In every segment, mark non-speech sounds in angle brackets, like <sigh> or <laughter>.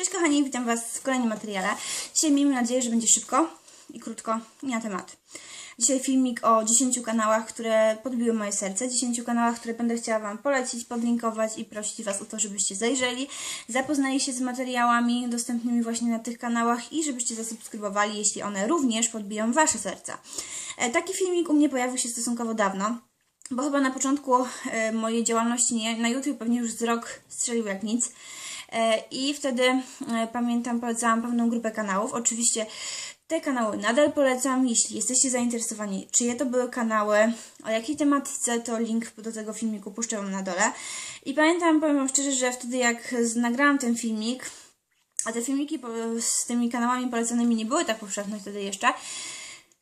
Cześć kochani, witam Was w kolejnym materiale. Dzisiaj miejmy nadzieję, że będzie szybko i krótko i na temat. Dzisiaj filmik o 10 kanałach, które podbiły moje serce, 10 kanałach, które będę chciała Wam polecić, podlinkować i prosić Was o to, żebyście zajrzeli, zapoznali się z materiałami dostępnymi właśnie na tych kanałach i żebyście zasubskrybowali, jeśli one również podbiją Wasze serca. E, Taki filmik u mnie pojawił się stosunkowo dawno. Bo chyba na początku e, mojej działalności nie, na YouTube pewnie już z rok strzelił jak nic. E, I wtedy e, pamiętam, polecałam pewną grupę kanałów. Oczywiście te kanały nadal polecam, jeśli jesteście zainteresowani, czyje to były kanały, o jakiej tematyce, to link do tego filmiku puszczę Wam na dole. I pamiętam, powiem Wam szczerze, że wtedy jak nagrałam ten filmik, a te filmiki z tymi kanałami polecanymi nie były tak powszechne wtedy jeszcze,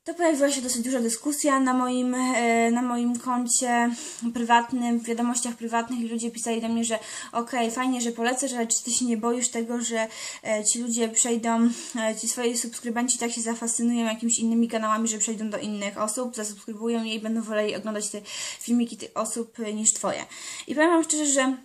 to pojawiła się dosyć duża dyskusja na moim, e, na moim koncie prywatnym, w wiadomościach prywatnych i ludzie pisali do mnie, że okej, fajnie, że polecasz, ale czy ty się nie boisz tego, że e, ci ludzie przejdą, e, ci swoi subskrybenci tak się zafascynują jakimiś innymi kanałami, że przejdą do innych osób, zasubskrybują je i będą woleli oglądać te filmiki tych osób niż twoje. I powiem wam szczerze, że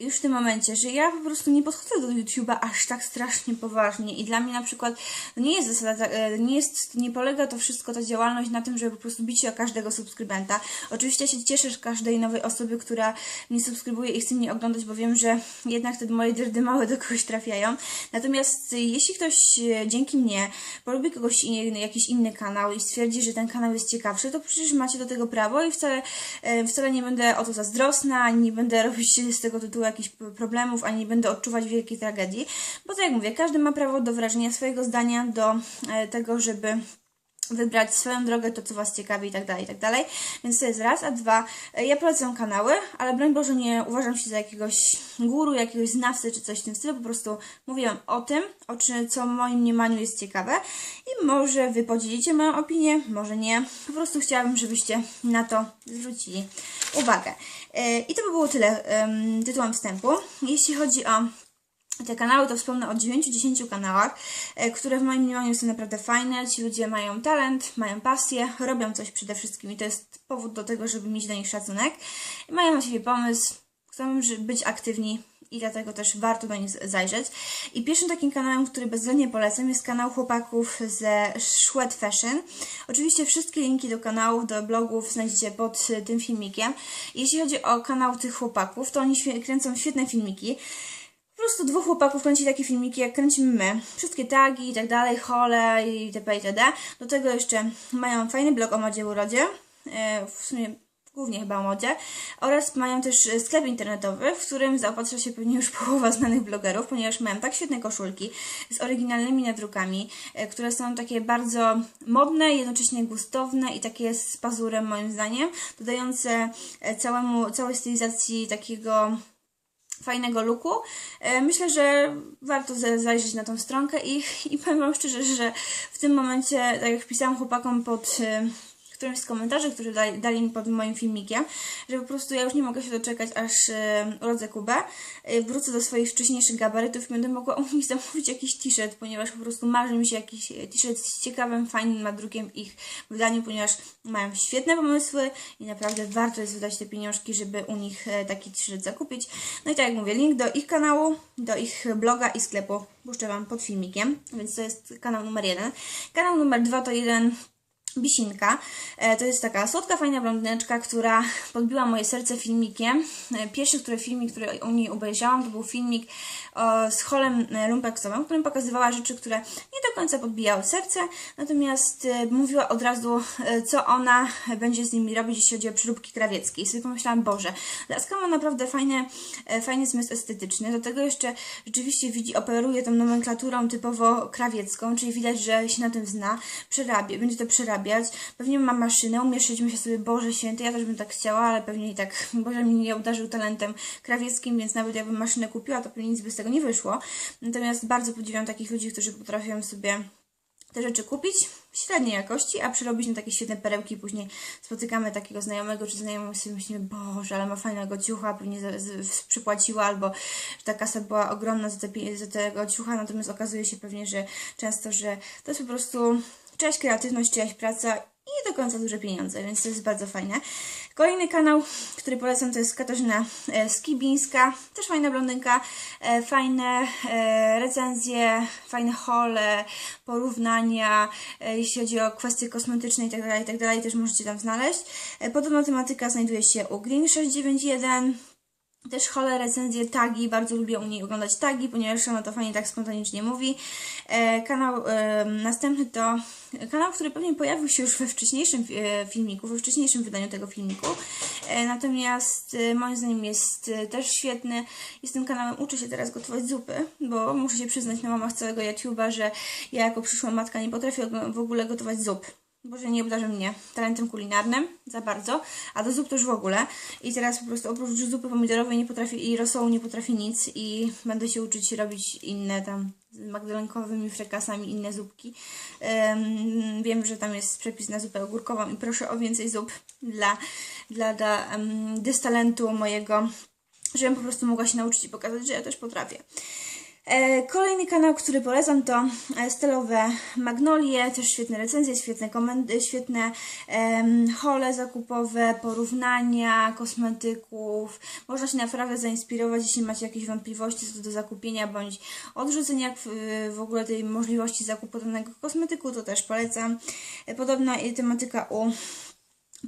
już w tym momencie, że ja po prostu nie podchodzę do YouTube'a aż tak strasznie poważnie i dla mnie na przykład nie jest zasada, e, nie jest, nie polega to wszystko, ta działalność na tym, żeby po prostu bić się o każdego subskrybenta. Oczywiście się cieszę z każdej nowej osoby, która mnie subskrybuje i chce mnie oglądać, bo wiem, że jednak wtedy moje dyrdy małe do kogoś trafiają. Natomiast e, jeśli ktoś e, dzięki mnie polubi kogoś inny, jakiś inny kanał i stwierdzi, że ten kanał jest ciekawszy, to przecież macie do tego prawo i wcale, wcale nie będę o to zazdrosna, nie będę <laughs> robić z tego tytułu jakichś problemów, ani nie będę odczuwać wielkiej tragedii, bo tak jak mówię, każdy ma prawo do wyrażenia swojego zdania, do e, tego, żeby wybrać swoją drogę, to co Was ciekawi i tak dalej, i tak dalej. Więc to jest raz, a dwa, e, ja polecam kanały, ale broń Boże nie uważam się za jakiegoś guru, jakiegoś znawcę czy coś w tym stylu, po prostu mówiłam o tym, o czym, co w moim mniemaniu jest ciekawe i może Wy podzielicie moją opinię, może nie. Po prostu chciałabym, żebyście na to zwrócili uwagę. E, I to by było tyle em, tytułem wstępu. Jeśli chodzi o te kanały, to wspomnę o 9-10 kanałach, e, które w moim mniemaniu są naprawdę fajne. Ci ludzie mają talent, mają pasję, robią coś przede wszystkim i to jest powód do tego, żeby mieć do nich szacunek. I mają na siebie pomysł, chcą być aktywni i dlatego też warto do nich zajrzeć. I pierwszym takim kanałem, który bezwzględnie polecam, jest kanał chłopaków ze Shwed Fashion. Oczywiście wszystkie linki do kanałów, do blogów znajdziecie pod tym filmikiem. Jeśli chodzi o kanał tych chłopaków, to oni kręcą świetne filmiki. Po prostu dwóch chłopaków kręci takie filmiki, jak kręcimy my. Wszystkie tagi i tak dalej, hole itp. itd. Do tego jeszcze mają fajny blog o modzie urodzie. E, W sumie głównie chyba o modzie. Oraz mają też e, sklep internetowy, w którym zaopatrza się pewnie już <laughs> połowa znanych blogerów, ponieważ mają tak świetne koszulki z oryginalnymi nadrukami, e, które są takie bardzo modne, jednocześnie gustowne i takie z pazurem moim zdaniem, dodające e, całemu, całej stylizacji takiego fajnego looku. E, Myślę, że warto za- zajrzeć na tą stronkę i, <laughs> i powiem Wam szczerze, że w tym momencie, tak jak pisałam chłopakom pod którymś z komentarzy, którzy dali, mi pod moim filmikiem, że po prostu ja już nie mogę się doczekać, aż urodzę Kubę, e, wrócę do swoich wcześniejszych gabarytów i będę mogła <laughs> u nich zamówić jakiś t-shirt, ponieważ po prostu marzy mi się jakiś e, t-shirt z ciekawym, fajnym nadrukiem w ich wydaniu, ponieważ mają świetne pomysły i naprawdę warto jest wydać te pieniążki, żeby u nich e, taki t-shirt zakupić. No i tak jak mówię, link do ich kanału, do ich bloga i sklepu puszczę Wam pod filmikiem, więc to jest kanał numer jeden. Kanał numer dwa to jeden Bisinka. E, To jest taka słodka, fajna blondyneczka, która podbiła moje serce filmikiem. E, Pierwszy, który filmik, który u niej obejrzałam, to był filmik o, z Holem e, Lumpeksowym, w którym pokazywała rzeczy, które nie do końca podbijały serce, natomiast e, mówiła od razu, e, co ona będzie z nimi robić, jeśli chodzi o przyróbki krawieckie. I sobie pomyślałam, Boże, laska ma naprawdę fajny, e, fajny zmysł estetyczny, do tego jeszcze rzeczywiście widzi, operuje tą nomenklaturą typowo krawiecką, czyli widać, że się na tym zna, przerabia, będzie to przerabiać, pewnie ma maszynę, umie szyć, myślę sobie, Boże święty, ja też bym tak chciała, ale pewnie i tak, <laughs> Boże mnie nie obdarzył talentem krawieckim, więc nawet jakbym maszynę kupiła, to pewnie nic by z tego nie wyszło. Natomiast bardzo podziwiam takich ludzi, którzy potrafią sobie te rzeczy kupić średniej jakości, a przerobić na takie świetne perełki. Później spotykamy takiego znajomego czy znajomą i sobie myślimy, Boże, ale ma fajnego ciucha, pewnie przypłaciła, albo że ta kasa była ogromna za, te, za tego ciucha, natomiast okazuje się pewnie, że często, że to jest po prostu czyjaś kreatywność, czyjaś praca i do końca duże pieniądze, więc to jest bardzo fajne. Kolejny kanał, który polecam, to jest Katarzyna e, Skibińska. Też fajna blondynka, e, fajne e, recenzje, fajne hole, porównania, e, jeśli chodzi o kwestie kosmetyczne itd., itd., też możecie tam znaleźć. E, Podobna tematyka znajduje się u Green691. Też hole, recenzje, tagi, bardzo lubię u niej oglądać tagi, ponieważ ona to fajnie tak spontanicznie mówi. E, kanał e, następny to kanał, który pewnie pojawił się już we wcześniejszym e, filmiku, we wcześniejszym wydaniu tego filmiku. E, natomiast e, moim zdaniem jest e, też świetny. Jest tym kanałem, uczę się teraz gotować zupy, bo muszę się przyznać na mamach całego YouTube'a, że ja jako przyszła matka nie potrafię w ogóle gotować zup. Boże, nie obdarzy mnie talentem kulinarnym za bardzo, a do zup to już w ogóle. I teraz po prostu oprócz zupy pomidorowej nie potrafię i rosołu nie potrafię nic i będę się uczyć robić inne tam z magdalenkowymi frekasami, inne zupki. Em, wiem, że tam jest przepis na zupę ogórkową i proszę o więcej zup dla, dla, dla um, dystalentu mojego, żebym po prostu mogła się nauczyć i pokazać, że ja też potrafię. E, Kolejny kanał, który polecam to e, stylowe magnolie, też świetne recenzje, świetne komendy, świetne em, hole zakupowe, porównania kosmetyków. Można się naprawdę zainspirować, jeśli macie jakieś wątpliwości co do zakupienia bądź odrzucenia w, w ogóle tej możliwości zakupu danego kosmetyku, to też polecam. E, Podobna tematyka u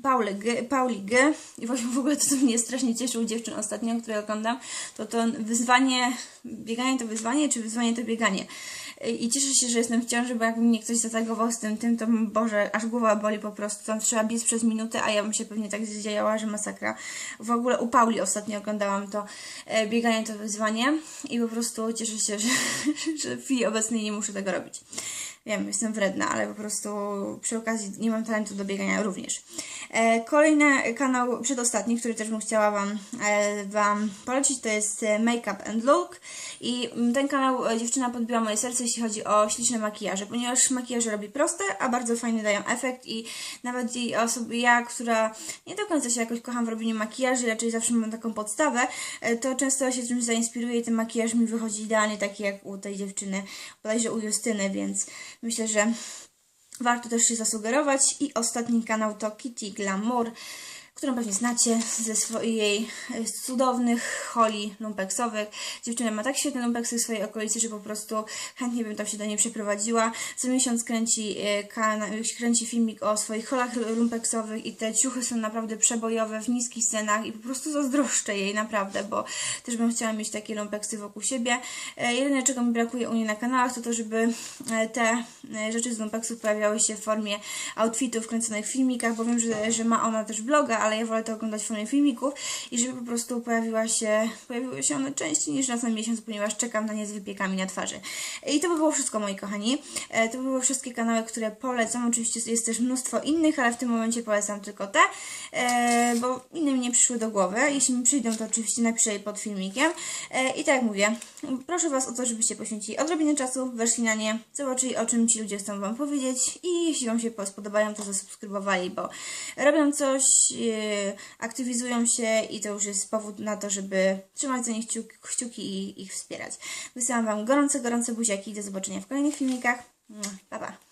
Pauli G, Pauli G. I właśnie w ogóle to, co mnie strasznie cieszy u dziewczyn ostatnio, które oglądam, to to wyzwanie, bieganie to wyzwanie, czy wyzwanie to bieganie. I cieszę się, że jestem w ciąży, bo jakby mnie ktoś zatagował z tym, tym, to Boże, aż głowa boli po prostu. Tam trzeba biec przez minutę, a ja bym się pewnie tak zdziejała, że masakra. W ogóle u Pauli ostatnio oglądałam to e, bieganie to wyzwanie i po prostu cieszę się, że, <laughs> że w chwili obecnej nie muszę tego robić. Wiem, jestem wredna, ale po prostu przy okazji nie mam talentu do biegania również. E, kolejny kanał, przedostatni, który też bym chciała Wam, e, wam polecić, to jest e, Makeup and Look. I mm, ten kanał e, dziewczyna podbiła moje serce, jeśli chodzi o śliczne makijaże, ponieważ makijaże robi proste, a bardzo fajnie dają efekt i nawet jej osoby, ja, która nie do końca się jakoś kocham w robieniu makijaży, raczej zawsze mam taką podstawę, e, to często się czymś zainspiruję i ten makijaż mi wychodzi idealnie taki jak u tej dziewczyny, bodajże u Justyny, więc myślę, że warto też się zasugerować. I ostatni kanał to Kitty Glamour, którą pewnie znacie ze swojej e, cudownych holi lumpeksowych. Dziewczyna ma tak świetne lumpeksy w swojej okolicy, że po prostu chętnie bym tam się do niej przeprowadziła. Co miesiąc kręci, e, kręci filmik o swoich holach lumpeksowych i te ciuchy są naprawdę przebojowe w niskich cenach i po prostu zazdroszczę jej naprawdę, bo też bym chciała mieć takie lumpeksy wokół siebie. E, Jedyne czego mi brakuje u niej na kanałach to to, żeby te rzeczy z lumpeksów pojawiały się w formie outfitów kręconych w filmikach, bo wiem, że, że ma ona też bloga, ale ja wolę to oglądać w formie filmików i żeby po prostu pojawiła się, pojawiły się one częściej niż raz na miesiąc, ponieważ czekam na nie z wypiekami na twarzy. I to by było wszystko, moi kochani. E, To by były wszystkie kanały, które polecam. Oczywiście jest też mnóstwo innych, ale w tym momencie polecam tylko te, e, bo inne mi nie przyszły do głowy. Jeśli mi przyjdą, to oczywiście napiszę je pod filmikiem. E, I tak jak mówię, proszę Was o to, żebyście poświęcili odrobinę czasu, weszli na nie, zobaczyli o czym ci ludzie chcą Wam powiedzieć i jeśli Wam się spodobają, to zasubskrybowali, bo robią coś, e, aktywizują się i to już jest powód na to, żeby trzymać za nich kciuki i ich wspierać. Wysyłam Wam gorące, gorące buziaki i do zobaczenia w kolejnych filmikach. Pa, pa.